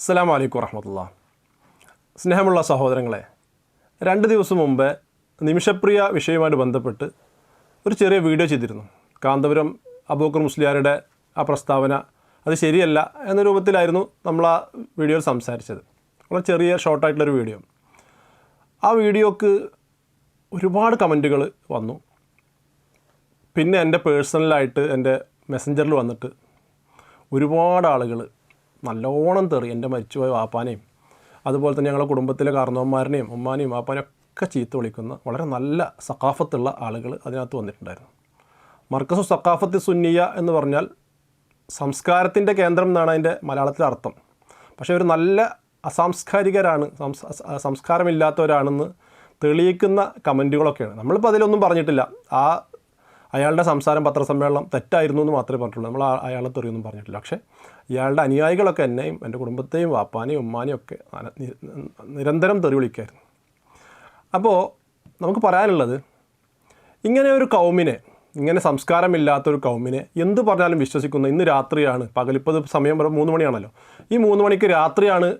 അസ്സാം വലൈക്കും വറഹമത്തുള്ള. സ്നേഹമുള്ള സഹോദരങ്ങളെ രണ്ട് ദിവസം മുമ്പ് നിമിഷപ്രിയ വിഷയവുമായിട്ട് ബന്ധപ്പെട്ട് ഒരു ചെറിയ വീഡിയോ ചെയ്തിരുന്നു. കാന്തപുരം അബൂക്കർ മുസ്ലിയാരുടെ ആ പ്രസ്താവന അത് ശരിയല്ല എന്ന രൂപത്തിലായിരുന്നു നമ്മൾ ആ വീഡിയോയിൽ സംസാരിച്ചത്. വളരെ ചെറിയ ഷോർട്ടായിട്ടുള്ളൊരു വീഡിയോ. ആ വീഡിയോക്ക് ഒരുപാട് കമന്റുകൾ വന്നു. പിന്നെ എന്റെ പേഴ്സണലായിട്ട് എന്റെ മെസ്സഞ്ചറിൽ വന്നിട്ട് ഒരുപാട് ആളുകൾ നല്ലോണം തെറി. എന്റെ മരിച്ചുപോയ വാപ്പാനെയും അതുപോലെ തന്നെ ഞങ്ങളുടെ കുടുംബത്തിലെ കാർന്നവന്മാരനെയും ഉമ്മാനെയും വാപ്പാനെയും ഒക്കെ ചീത്ത വിളിക്കുന്ന വളരെ നല്ല സക്കാഫത്തുള്ള ആളുകൾ അതിനകത്ത് വന്നിട്ടുണ്ടായിരുന്നു. മർക്കസു സക്കാഫത്ത് സുന്നിയ എന്ന് പറഞ്ഞാൽ സംസ്കാരത്തിന്റെ കേന്ദ്രം എന്നാണ് അതിന്റെ മലയാളത്തിലെ അർത്ഥം. പക്ഷേ ഒരു നല്ല അസാംസ്കാരികരാണ് സംസ് അസ- സംസ്കാരമില്ലാത്തവരാണെന്ന് തെളിയിക്കുന്ന കമന്റുകളൊക്കെയാണ്. നമ്മളിപ്പോൾ അതിലൊന്നും പറഞ്ഞിട്ടില്ല. ആ അയാളുടെ സംസാരം പത്രസമ്മേളനം തെറ്റായിരുന്നു എന്ന് മാത്രമേ പറഞ്ഞിട്ടുള്ളൂ. നമ്മൾ അയാളെ തെറിയൊന്നും പറഞ്ഞിട്ടില്ല. പക്ഷേ ഇയാളുടെ അനുയായികളൊക്കെ എന്നെയും എന്റെ കുടുംബത്തെയും വാപ്പാനെയും ഉമ്മാനെയും ഒക്കെ നിരന്തരം തെറി വിളിക്കായിരുന്നു. അപ്പോൾ നമുക്ക് പറയാനുള്ളത് ഇങ്ങനെ ഒരു കൗമിനെ ഇങ്ങനെ സംസ്കാരമില്ലാത്തൊരു കൗമിനെ എന്ത് പറഞ്ഞാലും വിശ്വസിക്കുന്ന. ഇന്ന് രാത്രിയാണ് പകലിപ്പത് സമയം മൂന്ന് മണിയാണല്ലോ. ഈ മൂന്ന് മണിക്ക് രാത്രിയാണ്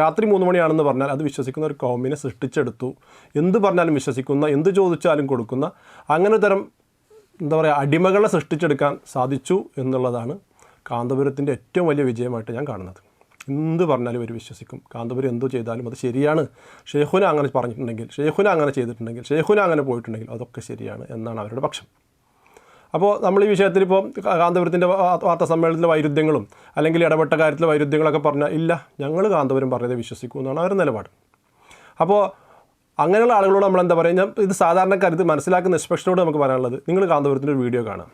രാത്രി മൂന്ന് മണിയാണെന്ന് പറഞ്ഞാൽ അത് വിശ്വസിക്കുന്ന ഒരു കോമിനെ സൃഷ്ടിച്ചെടുത്തു. എന്ത് പറഞ്ഞാലും വിശ്വസിക്കുന്ന എന്ത് ചോദിച്ചാലും കൊടുക്കുന്ന അങ്ങനെ തരം എന്താ പറയുക അടിമകളെ സൃഷ്ടിച്ചെടുക്കാൻ സാധിച്ചു എന്നുള്ളതാണ് കാന്തപുരത്തിന്റെ ഏറ്റവും വലിയ വിജയമായിട്ട് ഞാൻ കാണുന്നത്. എന്ത് പറഞ്ഞാലും ഇവർ വിശ്വസിക്കും. കാന്തപുരം എന്തു ചെയ്താലും അത് ശരിയാണ്. ഷെയ്ഖുന അങ്ങനെ പറഞ്ഞിട്ടുണ്ടെങ്കിൽ ഷെയ്ഖുന അങ്ങനെ ചെയ്തിട്ടുണ്ടെങ്കിൽ ഷെയ്ഖുന അങ്ങനെ പോയിട്ടുണ്ടെങ്കിൽ അതൊക്കെ ശരിയാണ് എന്നാണ് അവരുടെ പക്ഷം. അപ്പോൾ നമ്മൾ ഈ വിഷയത്തിൽ ഇപ്പോൾ കാന്തപുരത്തിന്റെ വാർത്താ സമ്മേളനത്തിലെ വൈരുദ്ധ്യങ്ങളും അല്ലെങ്കിൽ ഇടപെട്ട കാര്യത്തിലെ വൈരുദ്ധ്യങ്ങളൊക്കെ പറഞ്ഞാൽ ഇല്ല ഞങ്ങൾ കാന്തപുരം പറഞ്ഞത് വിശ്വസിക്കൂ എന്നാണ് അവരുടെ നിലപാട്. അപ്പോൾ അങ്ങനെയുള്ള ആളുകളോട് നമ്മൾ എന്താ പറയുക ഞാൻ ഇത് സാധാരണക്കാർ ഇത് മനസ്സിലാക്കുന്ന നിഷ്പക്ഷനോട് നമുക്ക് പറയാനുള്ളത് നിങ്ങൾ കാന്തപുരത്തിന്റെ ഒരു വീഡിയോ കാണാം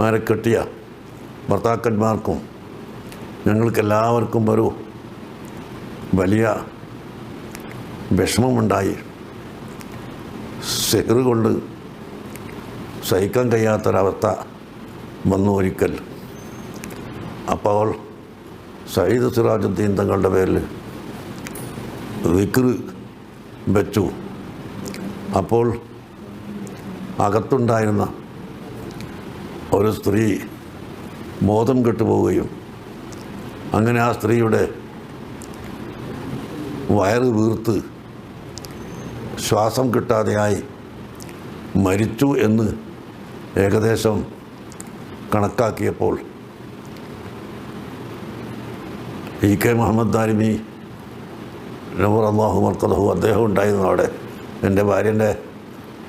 മാരെ കെട്ടിയ ഭർത്താക്കന്മാർക്കും ഞങ്ങൾക്കെല്ലാവർക്കും ഒരു വലിയ വിഷമമുണ്ടായി. സെഹറ് കൊണ്ട് സഹിക്കാൻ കഴിയാത്തൊരവസ്ഥ വന്നു ഒരിക്കൽ. അപ്പോൾ സയ്യിദ് സിറാജുദ്ദീൻ തങ്ങളുടെ പേരിൽ വിക്ർ വെച്ചു. അപ്പോൾ അകത്തുണ്ടായിരുന്ന ഒരു സ്ത്രീ ബോധം കെട്ടുപോവുകയും അങ്ങനെ ആ സ്ത്രീയുടെ വയറ് വീർത്ത് ശ്വാസം കിട്ടാതെയായി മരിച്ചു എന്ന് ഏകദേശം കണക്കാക്കിയപ്പോൾ ഇ കെ മുഹമ്മദ് ദാരിമി നബർ അള്ളാഹു അദ്ദേഹം ഉണ്ടായിരുന്നു അവിടെ. എന്റെ ഭാര്യന്റെ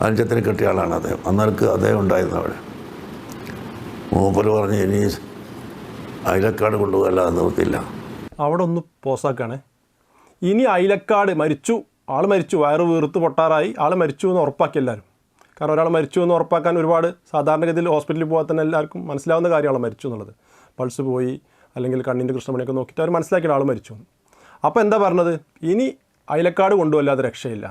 അനുജത്തിന് കെട്ടിയ ആളാണ് അദ്ദേഹം. അന്നേരക്ക് അദ്ദേഹം ഉണ്ടായിരുന്നു അവിടെ. മൂപ്പര് പറഞ്ഞ് ഇനി അയലക്കാട് കൊണ്ടുപോകല്ല നിർത്തില്ല അവിടെ ഒന്ന് പോസാക്കാണ്. ഇനി അയിലക്കാട് മരിച്ചു. ആൾ മരിച്ചു. വയറ് വീർത്ത് പൊട്ടാറായി. ആൾ മരിച്ചു എന്ന് ഉറപ്പാക്കി എല്ലാവരും കാരണം ഒരാൾ മരിച്ചു എന്ന് ഉറപ്പാക്കാൻ ഒരുപാട് സാധാരണഗതിയിൽ ഹോസ്പിറ്റലിൽ പോകാൻ തന്നെ എല്ലാവർക്കും മനസ്സിലാവുന്ന കാര്യമാണ് മരിച്ചു എന്നുള്ളത്. പൾസ് പോയി അല്ലെങ്കിൽ കണ്ണിന്റെ കൃഷ്ണമണിയൊക്കെ നോക്കിയിട്ട് അവർ മനസ്സിലാക്കിയ ആൾ മരിച്ചു. അപ്പോൾ എന്താ പറഞ്ഞത്? ഇനി അയലക്കാട് കൊണ്ടുവല്ലാതെ രക്ഷയില്ല.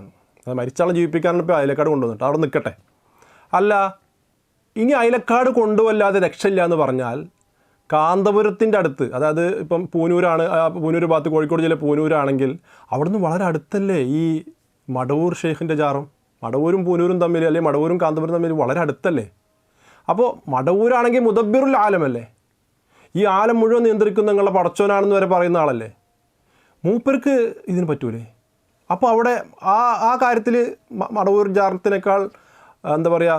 അത് മരിച്ചാളെ ജീവിപ്പിക്കാനുള്ള ഇപ്പോൾ അയലക്കാട് കൊണ്ടുവന്നിട്ട്. അവിടെ നിൽക്കട്ടെ. അല്ല ഇനി അയലക്കാട് കൊണ്ടുവല്ലാതെ രക്ഷയില്ല എന്ന് പറഞ്ഞാൽ കാന്തപുരത്തിന്റെ അടുത്ത് അതായത് ഇപ്പം പൂനൂരാണ് പൂനൂർ ഭാഗത്ത് കോഴിക്കോട് ജില്ല പൂനൂരാണെങ്കിൽ അവിടുന്ന് വളരെ അടുത്തല്ലേ ഈ മടവൂർ ഷെയ്ഖിന്റെ ജാറും? മടവൂരും പൂനൂരും തമ്മിൽ അല്ലെങ്കിൽ മടവൂരും കാന്തപുരം തമ്മിൽ വളരെ അടുത്തല്ലേ? അപ്പോൾ മടവൂരാണെങ്കിൽ മുദബിറുൽ ആലമല്ലേ? ഈ ആലം മുഴുവൻ നിയന്ത്രിക്കുന്ന നിങ്ങളുടെ പടച്ചോനാണെന്ന് വരെ പറയുന്ന ആളല്ലേ? മൂപ്പർക്ക് ഇതിന് പറ്റൂലേ? അപ്പോൾ അവിടെ ആ ആ കാര്യത്തിൽ മടവൂർ ജാറത്തിനേക്കാൾ എന്താ പറയുക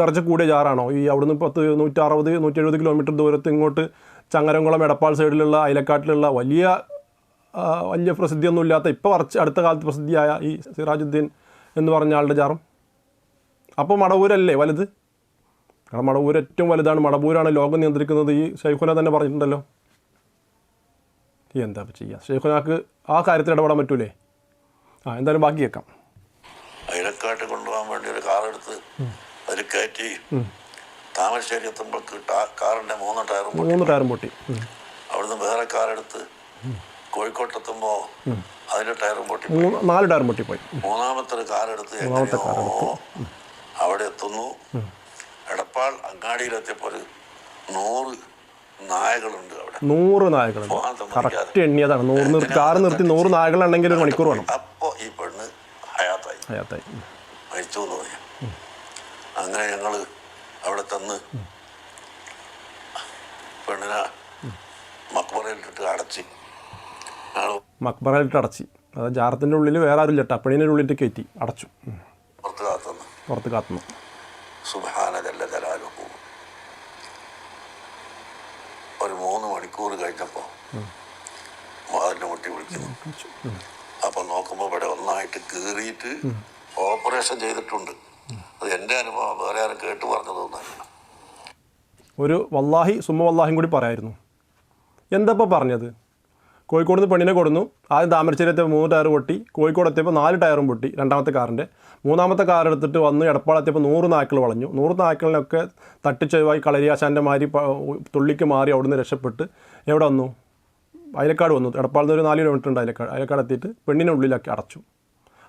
ദർജ കൂടിയ ജാറാണോ? ഈ അവിടുന്ന് പത്ത് നൂറ്ററുപത് നൂറ്റി എഴുപത് കിലോമീറ്റർ ദൂരത്ത് ഇങ്ങോട്ട് ചങ്ങരംകുളം എടപ്പാൾ സൈഡിലുള്ള അയലക്കാട്ടിലുള്ള വലിയ വലിയ പ്രസിദ്ധിയൊന്നുമില്ലാത്ത ഇപ്പോൾ അടുത്ത കാലത്ത് പ്രസിദ്ധിയായ ഈ സിറാജുദ്ദീൻ എന്ന് പറഞ്ഞ ആളുടെ ജാറും. അപ്പോൾ മടവൂരല്ലേ വലുത്? കാരണം മടവൂർ ഏറ്റവും വലുതാണ്. മടവൂരാണ് ലോകം നിയന്ത്രിക്കുന്നത്. ഈ ഷെയ്ഖുന തന്നെ പറഞ്ഞിട്ടുണ്ടല്ലോ. എന്താ ചെയ്യുക ഷെയ്ഖുനാക്ക് ആ കാര്യത്തിൽ ഇടപെടാൻ പറ്റൂലേ? ആ എന്തായാലും ബാക്കി വെക്കാം അയലക്കാട്ട് കൊണ്ടുപോകാൻ വേണ്ടി ഒരു കാർ എടുത്ത് അതിൽ കയറ്റി താമരശ്ശേരി എത്തുമ്പോഴേക്ക് കാറിന്റെ മൂന്ന് ടയറും മൂന്ന് ടയറും പൊട്ടി. അവിടുന്ന് വേറെ കാർ എടുത്ത് കോഴിക്കോട്ടെത്തുമ്പോൾ അതിന്റെ ടയറും പൊട്ടി നാല് ടയറും പൊട്ടിപ്പോയി മൂന്നാമത്തെ കാർ എടുത്ത്. എങ്ങനെയോ അവിടെ എത്തുന്നു. എടപ്പാൾ അങ്ങാടിയിലെത്തിയപ്പോൾ നൂറ് നായകളുണ്ട് അവിടെ. നൂറ് നായകളുണ്ട്. കറക്റ്റ് എണ്ണിയതാണ്. നൂറ് നിർത്തി കാറ് നിർത്തി നൂറ് നായകളുണ്ടെങ്കിൽ ഒരു മണിക്കൂർ വേണം. അപ്പോൾ ഈ പെണ്ണ് ഹയാത്തായി. ഹയാത്തായി. മരിച്ചു എന്ന് പറയാം അങ്ങനെ ഞങ്ങൾ അവിടെ തന്ന് പെണ്ണിനെ മക്ബറയിലിട്ടിട്ട് അടച്ച്. മക്ബറയിലിട്ട് അടച്ചി. അത് ജാറത്തിന്റെ ഉള്ളിൽ വേറെ ആരും ഇല്ലട്ട അപ്പണീന്റെ ഉള്ളിൽ കയറ്റി അടച്ചു. പുറത്ത് കാത്തുന്നു. ഒരു മൂന്ന് മണിക്കൂർ കഴിഞ്ഞപ്പോൾ വാതിലിനെ മുട്ടി വിളിക്കുന്നു. അപ്പം നോക്കുമ്പോൾ ഇവിടെ ഒന്നായിട്ട് കീറിയിട്ട് ഓപ്പറേഷൻ ചെയ്തിട്ടുണ്ട്. അത് എന്റെ അനുഭവം വേറെ ആരും കേട്ട് പറഞ്ഞതൊന്നല്ല ഒരു വല്ലാഹി സുമ്മ വല്ലാഹിയും കൂടി പറയായിരുന്നു. എന്താ ഇപ്പോൾ പറഞ്ഞത്? കോഴിക്കോട് നിന്ന് പെണ്ണിനെ കൊടുന്നു. ആദ്യം താമരശ്ശേരി മൂന്ന് ടയർ പൊട്ടി. കോഴിക്കോട് എത്തിയപ്പോൾ നാല് ടയറും പൊട്ടി. രണ്ടാമത്തെ കാറിന്റെ മൂന്നാമത്തെ കാർ എടുത്തിട്ട് വന്ന് എടപ്പാൾ എത്തിയപ്പോൾ നൂറ് നായ്ക്കൾ വളഞ്ഞു. നൂറ് നായ്ക്കളിനൊക്കെ തട്ടിച്ചൊഴിവായി കളരിയാശാന്റെ മാതിരി തുള്ളിക്ക് മാറി അവിടുന്ന് രക്ഷപ്പെട്ട് എവിടെ വന്നു? അയലക്കാട് വന്നു. എടപ്പാളിൽ നിന്ന് ഒരു നാല് കിലോമീറ്റർ ഉണ്ട് അയലക്കാട്. അയലക്കാട് എത്തിയിട്ട് പെണ്ണിനെ ഉള്ളിലാക്കി അടച്ചു.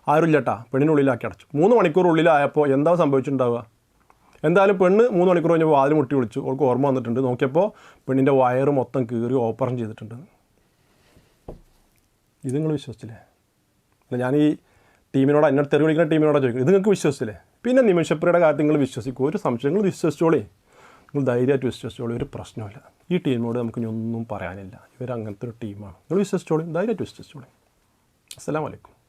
ആരുമില്ലട്ടാ. പെണ്ണിനെ ഉള്ളിലാക്കി അടച്ചു. മൂന്ന് മണിക്കൂർ ഉള്ളിലായപ്പോൾ എന്താ സംഭവിച്ചിട്ടുണ്ടാവുക? എന്തായാലും പെണ്ണ് മൂന്ന് മണിക്കൂർ കഴിഞ്ഞപ്പോൾ വാതിൽ മുട്ടി വിളിച്ചു. അവൾക്ക് ഓർമ്മ വന്നിട്ടുണ്ട്. നോക്കിയപ്പോൾ പെണ്ണിന്റെ വയറ് മൊത്തം കീറി ഓപ്പറേഷൻ ചെയ്തിട്ടുണ്ട്. ഇത് നിങ്ങൾ വിശ്വസിച്ചില്ലേ? അല്ല ഞാൻ ഈ ടീമിനോട് എന്നോട് തെറി വിളിക്കുന്ന ടീമിനോട് ചോദിക്കും ഇത് നിങ്ങൾക്ക് വിശ്വസിച്ചില്ലേ? പിന്നെ നിമിഷപ്രിയുടെ കാര്യത്തിൽ നിങ്ങൾ വിശ്വസിക്കും. ഒരു സംശയം നിങ്ങൾ വിശ്വസിച്ചോളേ. നിങ്ങൾ ധൈര്യമായിട്ട് വിശ്വസിച്ചോളൂ. ഒരു പ്രശ്നമില്ല ഈ ടീമിനോട് നമുക്ക് ഇനി ഒന്നും പറയാനില്ല. ഇവർ അങ്ങനത്തെ ഒരു ടീമാണ്. നിങ്ങൾ വിശ്വസിച്ചോളൂ. ധൈര്യമായിട്ട് വിശ്വസിച്ചോളൂ. അസ്സലാമലൈക്കും